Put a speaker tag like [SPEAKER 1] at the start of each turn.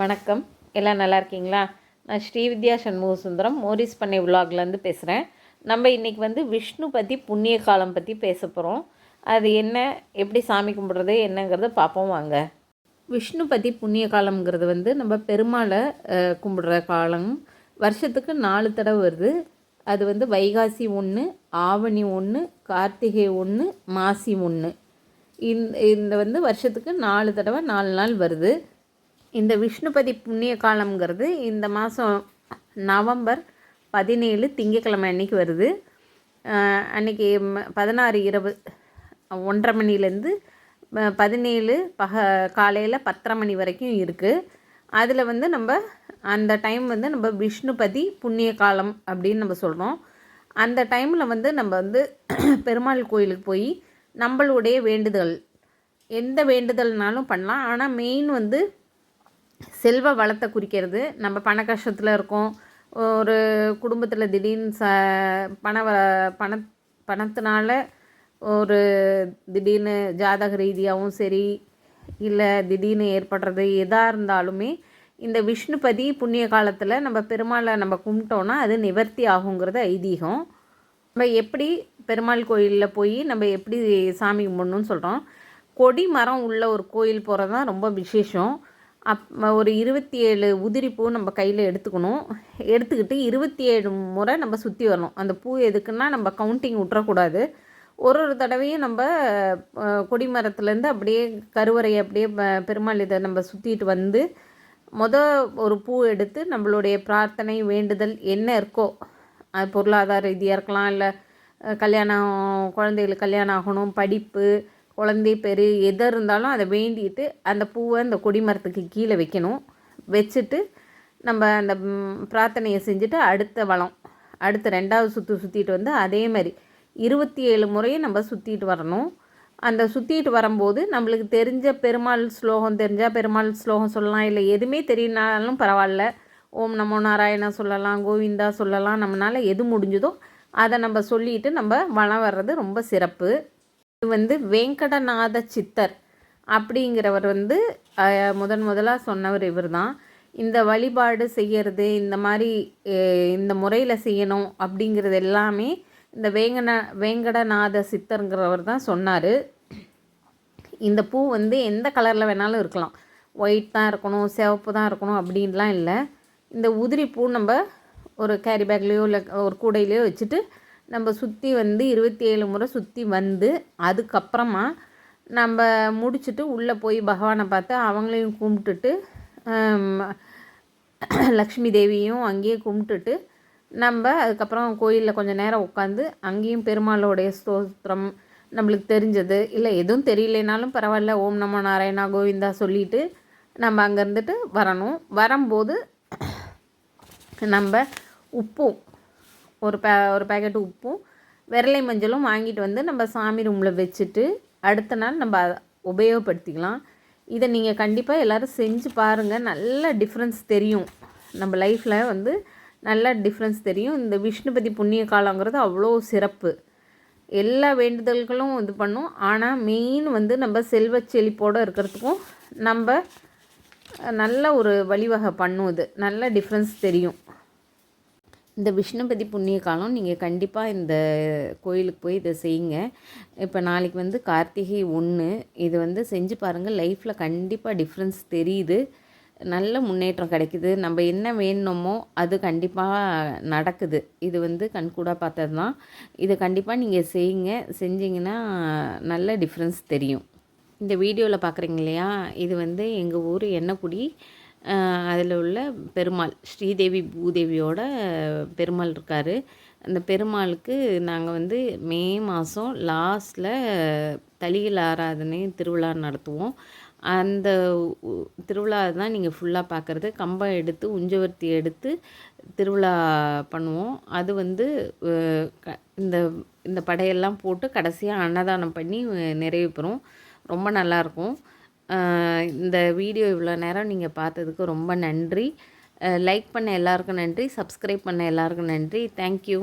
[SPEAKER 1] வணக்கம். எல்லாம் நல்லா இருக்கீங்களா? நான் ஸ்ரீவித்யா சண்முக சுந்தரம் மோரிஸ் பண்ணை விலாக்லேருந்து பேசுகிறேன் நம்ம இன்றைக்கி வந்து விஷ்ணு பற்றி புண்ணிய காலம் பற்றி பேச போகிறோம் அது என்ன எப்படி சாமி கும்பிட்றது என்னங்கிறத பார்ப்போம் வாங்க. விஷ்ணு பற்றி புண்ணிய காலம்ங்கிறது வந்து நம்ம பெருமாளை கும்பிடுற காலம். வருஷத்துக்கு நாலு தடவை வருது. அது வந்து வைகாசி ஒன்று ஆவணி ஒன்று கார்த்திகை ஒன்று மாசி ஒன்று இந்த இந்த வந்து வருஷத்துக்கு நாலு தடவை நாலு நாள் வருது. இந்த விஷ்ணுபதி புண்ணிய காலம்ங்கிறது இந்த மாதம் நவம்பர் பதினேழு திங்கக்கிழமை அன்னைக்கு வருது. அன்னைக்கு ம- பதினாறு இரவு ஒன்றரை மணிலேருந்து பதினேழு பக காலையில் பத்தரை மணி வரைக்கும் இருக்குது அதில் வந்து நம்ம அந்த டைம் வந்து நம்ம விஷ்ணுபதி புண்ணிய காலம் அப்படின்னு நம்ம சொல்கிறோம் அந்த டைமில் வந்து நம்ம வந்து பெருமாள் கோயிலுக்கு போய் நம்மளுடைய வேண்டுதல் எந்த வேண்டுதல்னாலும் பண்ணலாம். ஆனால் மெயின் வந்து செல்வ வளத்தை குறிக்கிறது. நம்ம பண கஷ்டத்தில் இருக்கோம். ஒரு குடும்பத்தில் திடீர்னு ச பண வ- பண பணத்தினால ஒரு திடீர்னு ஜாதக ரீதியாகவும் சரி இல்லை திடீர்னு ஏற்படுறது எதாக இருந்தாலுமே இந்த விஷ்ணுபதி புண்ணிய காலத்தில் நம்ம பெருமாளை நம்ம கும்பிட்டோன்னா அது நிவர்த்தி ஆகுங்கிறது ஐதீகம். நம்ம எப்படி பெருமாள் கோயிலில் போய் நம்ம எப்படி சாமி கும்பிடணும்னு சொல்கிறோம் கொடி மரம் உள்ள ஒரு கோயில் போகிறது தான் ரொம்ப விசேஷம். அப் ஒரு இருபத்தி ஏழு உதிரி பூ நம்ம கையில் எடுத்துக்கணும். எடுத்துக்கிட்டு இருபத்தி ஏழு முறை நம்ம சுற்றி வரணும். அந்த பூ எதுக்குன்னா நம்ம கவுண்டிங் விட்டுறக்கூடாது. ஒரு ஒரு தடவையும் நம்ம கொடிமரத்துலேருந்து கொடி மரத்துலேருந்து அப்படியே கருவறையை அப்படியே பெருமாள் இதை நம்ம சுற்றிட்டு வந்து மொத ஒரு பூ எடுத்து நம்மளுடைய பிரார்த்தனை வேண்டுதல் என்ன இருக்கோ பொருளாதார ரீதியாக இருக்கலாம் இல்லை கல்யாணம் குழந்தைகளுக்கு கல்யாணம் ஆகணும் படிப்பு குழந்தை பெரு எது இருந்தாலும் அதை வேண்டிட்டு அந்த பூவை அந்த கொடிமரத்துக்கு கீழே வைக்கணும். வச்சுட்டு நம்ம அந்த பிரார்த்தனையை செஞ்சுட்டு அடுத்த வளம் அடுத்த ரெண்டாவது சுற்று சுற்றிட்டு வந்து அதே மாதிரி இருபத்தி ஏழு முறையும் நம்ம சுற்றிட்டு வரணும். அந்த சுற்றிட்டு வரும்போது நம்மளுக்கு தெரிஞ்ச பெருமாள் ஸ்லோகம் தெரிஞ்சால் பெருமாள் ஸ்லோகம் சொல்லலாம் இல்லை எதுவுமே தெரியினாலும் பரவாயில்ல. ஓம் நமோ நாராயணா சொல்லலாம் கோவிந்தா சொல்லலாம் நம்மளால் எது முடிஞ்சுதோ அதை நம்ம சொல்லிட்டு நம்ம வளம் வர்றது ரொம்ப சிறப்பு. வந்து வெங்கடநாத சித்தர் அப்படிங்கிறவர் வந்து முதன் முதலாக சொன்னவர் இவர் தான் இந்த வழிபாடு செய்கிறது இந்த மாதிரி இந்த முறையில் செய்யணும் அப்படிங்கிறது எல்லாமே இந்த வேங்கட வேங்கடநாத சித்தருங்கிறவர் தான் சொன்னார். இந்த பூ வந்து எந்த கலரில் வேணாலும் இருக்கலாம். ஒயிட் தான் இருக்கணும் சிவப்பு தான் இருக்கணும் அப்படின்லாம் இல்லை. இந்த உதிரி பூ நம்ம ஒரு கேரி பேக்லேயோ இல்லை ஒரு கூடையிலையோ வச்சுட்டு நம்ம சுற்றி வந்து இருபத்தி ஏழு முறை சுற்றி வந்து அதுக்கப்புறமா நம்ம முடிச்சுட்டு உள்ளே போய் பகவானை பார்த்து அவங்களையும் கும்பிட்டுட்டு லக்ஷ்மி தேவியும் அங்கேயே கும்பிட்டுட்டு நம்ம அதுக்கப்புறம் கோயிலில் கொஞ்சம் நேரம் உட்காந்து அங்கேயும் பெருமாளோடைய ஸ்தோத்திரம் நம்மளுக்கு தெரிஞ்சது. இல்லை எதுவும் தெரியலனாலும் பரவாயில்ல. ஓம் நமோ நாராயணா கோவிந்தா சொல்லிட்டு நம்ம அங்கே இருந்துட்டு வரணும். வரும்போது நம்ம உப்பும் ஒரு பே ஒரு பேக்கெட் உப்பும் விரலை மஞ்சளும் வாங்கிட்டு வந்து நம்ம சாமி ரூமில் வச்சுட்டு அடுத்த நாள் நம்ம உபயோகப்படுத்திக்கலாம். இதை நீங்கள் கண்டிப்பாக எல்லோரும் செஞ்சு பாருங்கள் நல்ல டிஃப்ரென்ஸ் தெரியும். நம்ம லைஃப்பில் வந்து நல்ல டிஃப்ரென்ஸ் தெரியும். இந்த விஷ்ணுபதி புண்ணிய காலங்கிறது அவ்வளோ சிறப்பு. எல்லா வேண்டுதல்களும் இது பண்ணும். ஆனால் மெயின் வந்து நம்ம செல்வ செழிப்போடு இருக்கிறதுக்கும் நம்ம நல்ல ஒரு வழிவகை பண்ணும் இது. நல்ல டிஃப்ரென்ஸ் தெரியும். இந்த விஷ்ணுபதி புண்ணிய காலம் நீங்கள் கண்டிப்பாக இந்த கோயிலுக்கு போய் இதை செய்யுங்க. இப்போ நாளைக்கு வந்து கார்த்திகை ஒன்று இது வந்து செஞ்சு பாருங்கள் லைஃப்பில் கண்டிப்பாக டிஃப்ரென்ஸ் தெரியுது. நல்ல முன்னேற்றம் கிடைக்குது. நம்ம என்ன வேணுமோ அது கண்டிப்பாக நடக்குது. இது வந்து கண்கூடாக பார்த்தது தான் இதை கண்டிப்பாக நீங்கள் செய்யுங்க. செஞ்சீங்கன்னா நல்ல டிஃப்ரென்ஸ் தெரியும். இந்த வீடியோவில் பார்க்குறீங்க இல்லையா? இது வந்து எங்கள் ஊர் எண்ணக்குடி அதில் உள்ள பெருமாள் ஸ்ரீதேவி பூதேவியோட பெருமாள் இருக்கார். அந்த பெருமாளுக்கு நாங்கள் வந்து மே மாதம் லாஸ்டில் தலியில் ஆராதனை திருவிழா நடத்துவோம். அந்த திருவிழா தான் நீங்கள் ஃபுல்லாக பார்க்குறது கம்பம் எடுத்து உஞ்சவர்த்தி எடுத்து திருவிழா பண்ணுவோம். அது வந்து க- இந்த இந்த படையெல்லாம் போட்டு கடைசியாக அன்னதானம் பண்ணி நிறைவு பெறும். ரொம்ப நல்லாயிருக்கும் இருக்கும். இந்த வீடியோ இவ்வளோ நேரம் நீங்கள் பார்த்ததுக்கு ரொம்ப நன்றி. லைக் பண்ண எல்லாருக்கும் நன்றி சப்ஸ்கிரைப் பண்ண எல்லாருக்கும் நன்றி. தேங்க்யூ